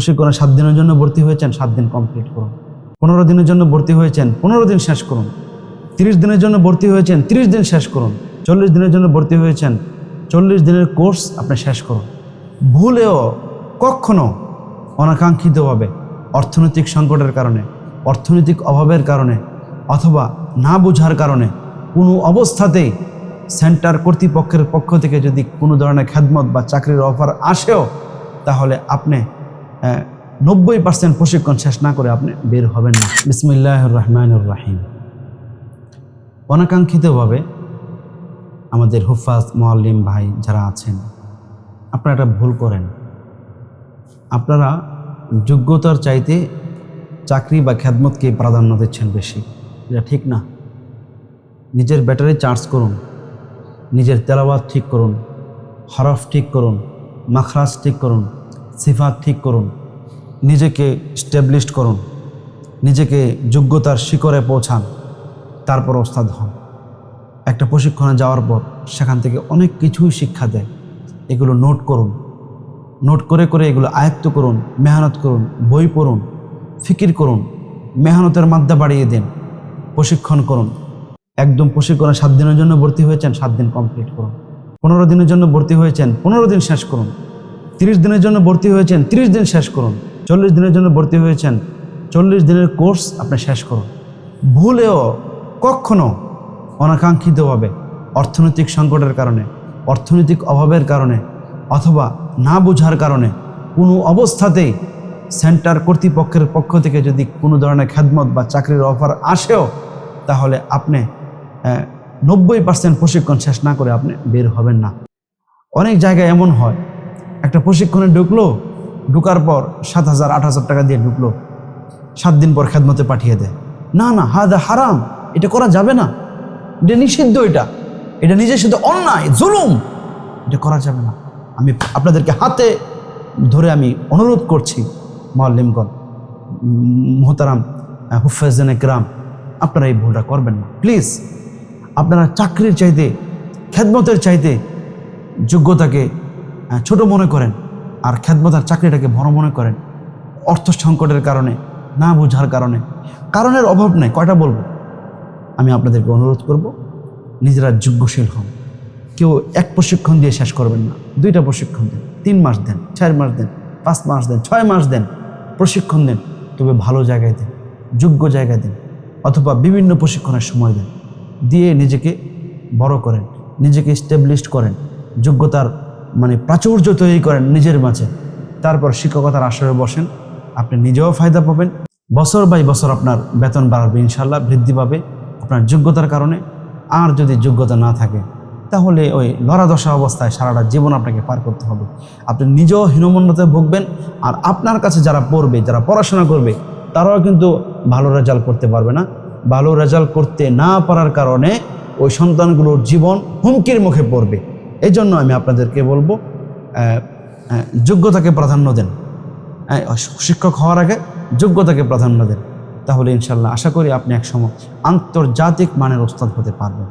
প্রশিক্ষণে সাত দিনের জন্য ভর্তি হয়েছেন, সাত দিন কমপ্লিট করুন। পনেরো দিনের জন্য ভর্তি হয়েছেন, পনেরো দিন শেষ করুন। তিরিশ দিনের জন্য ভর্তি হয়েছেন, তিরিশ দিন শেষ করুন। চল্লিশ দিনের জন্য ভর্তি হয়েছেন, চল্লিশ দিনের কোর্স আপনি শেষ করুন। ভুলেও কখনো অনাকাঙ্ক্ষিতভাবে অর্থনৈতিক সংকটের কারণে, অর্থনৈতিক অভাবের কারণে অথবা না বোঝার কারণে কোনো অবস্থাতেই সেন্টার কর্তৃপক্ষের পক্ষ থেকে যদি কোনো ধরনের খেদমত বা চাকরির অফার আসেও, তাহলে আপনি নব্বই পার্সেন্ট প্রশিক্ষণ শেষ না করে আপনি বের হবেন না। বিসমিল্লাহ রহমানুর রাহিম। অনাকাঙ্ক্ষিতভাবে আমাদের হুফাজ মোয়াল্লিম ভাই যারা আছেন, আপনারা একটা ভুল করেন। আপনারা যোগ্যতার চাইতে চাকরি বা খ্যাদমতকে প্রাধান্য দিচ্ছেন বেশি। এটা ঠিক না। নিজের ব্যাটারি চার্জ করুন, নিজের তেলাওয়াত ঠিক করুন, হরফ ঠিক করুন, মাখরাজ ঠিক করুন সিফাত ঠিক করুন, নিজেকে স্ট্যাবলিশড করুন, নিজেকে যোগ্যতার শিকরে পৌঁছান, তারপর ওস্তাদ হন। একটা প্রশিক্ষণে যাওয়ার পর সেখান থেকে অনেক কিছুই শিক্ষা দেয়। এগুলো নোট করুন, নোট করে করে এগুলো আয়ত্ত করুন, মেহনত করুন, বই পড়ুন, ফিকির করুন, মেহনতের মাধ্যমে বাড়িয়ে দিন, প্রশিক্ষণ করুন। একদম প্রশিক্ষণে সাত দিনের জন্য ভর্তি হয়েছেন, সাত দিন কমপ্লিট করুন। পনেরো দিনের জন্য ভর্তি হয়েছেন, পনেরো দিন শেষ করুন। তিরিশ দিনের জন্য ভর্তি হয়েছেন, তিরিশ দিন শেষ করুন। চল্লিশ দিনের জন্য ভর্তি হয়েছেন, চল্লিশ দিনের কোর্স আপনি শেষ করুন। ভুলেও কখনো অনাকাঙ্ক্ষিতভাবে অর্থনৈতিক সংকটের কারণে, অর্থনৈতিক অভাবের কারণে অথবা না বোঝার কারণে কোনো অবস্থাতেই সেন্টার কর্তৃপক্ষের পক্ষ থেকে যদি কোনো ধরনের খেদমত বা চাকরির অফার আসেও, তাহলে আপনি নব্বই পার্সেন্ট প্রশিক্ষণ শেষ না করে আপনি বের হবেন না। অনেক জায়গায় এমন হয় একটা প্রশিক্ষণে ঢুকলো, ঢুকার পর সাত হাজার, আট হাজার টাকা দিয়ে ঢুকলো। সাত দিন পর খেদমতে পাঠিয়ে দেয়। না না, হাদা হারাম, এটা করা যাবে না। এটা নিষিদ্ধ এটা। এটা নিজের সাথে অন্যায়, জুলুম, এটা করা যাবে না। আমি আপনাদেরকে হাতে ধরে আমি অনুরোধ করছি, মোয়াল্লিমগণ, মোহতারাম হুফাজান একরাম, আপনারা এই ভুলটা করবেন না। প্লিজ, আপনারা চাকরির চাইতে, খেদমতের চাইতে যোগ্যতাকে ছোট মনে করেন আর খেদমত চাকরিটাকে বড় মনে করেন। অর্থ সংকটের কারণে, না বোঝার কারণে। কারণের অভাব নেই, কয়টা বলব? আমি আপনাদেরকে অনুরোধ করব, নিজেরা যোগ্যশীল হন। কেউ এক প্রশিক্ষণ দিয়ে শেষ করবেন না। দুইটা প্রশিক্ষণ দেন, তিন মাস দেন, চার মাস দেন, পাঁচ মাস দেন, ছয় মাস দেন, প্রশিক্ষণ দেন। তবে ভালো জায়গায় দেন, যোগ্য জায়গায় দেন, অথবা বিভিন্ন প্রশিক্ষণের সময় দেন। দিয়ে নিজেকে বড় করেন, নিজেকে স্টেবলিশড করেন, যোগ্যতার মানে প্রাচুর্য তৈরি করেন নিজের মাঝে। তারপর শিক্ষকতার আসরে বসেন। আপনি নিজেও ফায়দা পাবেন। বছর বাই বছর আপনার বেতন বাড়বে ইনশাল্লাহ বৃদ্ধি পাবে আপনার যোগ্যতার কারণে। আর যদি যোগ্যতা না থাকে, তাহলে ওই লড়াদশা অবস্থায় সারাটা জীবন আপনাকে পার করতে হবে। আপনি নিজেও হীনমন্যতায় ভুগবেন। আর আপনার কাছে যারা পড়বে, যারা পড়াশোনা করবে, তারাও কিন্তু ভালো রেজাল্ট করতে পারবে না। ভালো রেজাল্ট করতে না পারার কারণে ওই সন্তানগুলোর জীবন হুমকির মুখে পড়বে। এই জন্য আমি আপনাদেরকে বলব যোগ্যতাকে প্রাধান্য দেন। শিক্ষক হওয়ার আগে যোগ্যতাকে প্রাধান্য দেন। তাহলে ইনশাল্লাহ আশা করি আপনি একসময় আন্তর্জাতিক মানের ওস্তাদ হতে পারবেন।